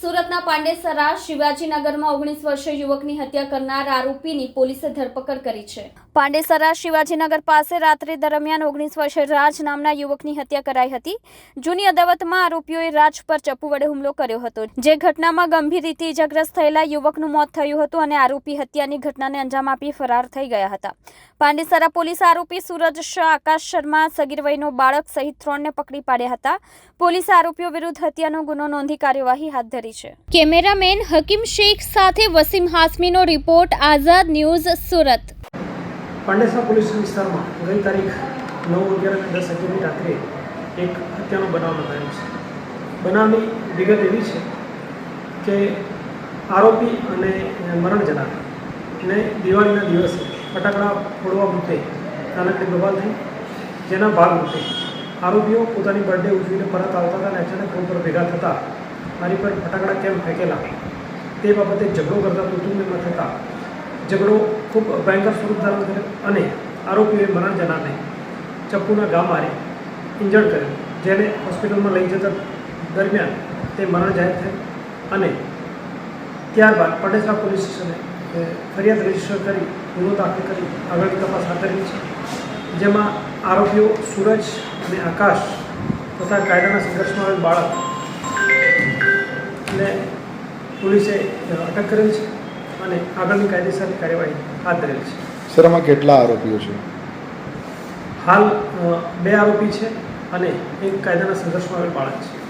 સુરતના પાંડેસરા શિવાજીનગરમાં ઓગણીસ વર્ષીય યુવકની હત્યા કરનાર આરોપીની પોલીસે ધરપકડ કરી છે. પાંડેસરા શિવાજીનગર પાસે રાત્રિ દરમિયાન ઓગણીસ વર્ષીય રાજ નામના યુવકની હત્યા કરાઈ હતી. જૂની અદાવતમાં આરોપીઓએ રાજ પર ચપ્પુ વડે હુમલો કર્યો હતો. જે ઘટનામાં ગંભીર રીતે ઇજાગ્રસ્ત થયેલા યુવકનું મોત થયું હતું અને આરોપી હત્યાની ઘટનાને અંજામ આપી ફરાર થઈ ગયા હતા. પાંડેસરા પોલીસ આરોપી સુરજ શાહ આકાશ શર્મા સગીર વયનો બાળક સહિત ત્રણને પકડી પાડ્યા હતા. પોલીસે આરોપીઓ વિરુદ્ધ હત્યાનો ગુનો નોંધી કાર્યવાહી હાથ ધરી છે. કેમેરામેન હકીમ શેખ સાથે Wasim હાસમીનો report, Azad news, Surat. Pandesara police વિસ્તારમાં ગઈ તારીખ નવ અગિયાર દસ અગિયારની રાત્રે એક હત્યાનો બનાવ નોંધાયો છે. બનાવની વિગત એવી છે કે આરોપી અને મરણ જનાર ને દિવાળીના દિવસે ફટાકડા ફોડવા મૂકે નાનકડી બબાલ થઈ, જેના ભાગરૂપે આરોપીઓ પોતાની બર્થડે ઉજવીને પરત આવતા હતા અને અચાનક રોડ પર ભેગા થતા મારી પર ફટાકડા કેમ ફેંકેલા? તે બાબતે ઝઘડો કરતા કુટુંબમાં થતા ઝઘડો ખૂબ ભયંકર સ્વરૂપ ધારણ કર્યો અને આરોપીઓએ મરણ જનારને ચપ્પુના ગામ મારી ઇન્જર્ડ કર્યો, જેને હોસ્પિટલમાં લઈ જતા દરમિયાન તે મરણ જાહેર થયું અને ત્યારબાદ પટેસરા પોલીસ સ્ટેશને ફરિયાદ રજિસ્ટર કરી ગુનો દાખલ કરી આગળની તપાસ હાથ ધરી છે, જેમાં આરોપીઓ સૂરજ અને આકાશ તથા કાયદાના સંઘર્ષમાં આવેલ બાળક ને પોલીસે અટક કરેલ છે અને આગળની કાયદેસરની કાર્યવાહી હાથ ધરેલ છે. સર આમાં કેટલા આરોપીઓ છે? હાલ બે આરોપી છે અને એક કાયદાના સંઘર્ષમાં આવેલ બાળક છે.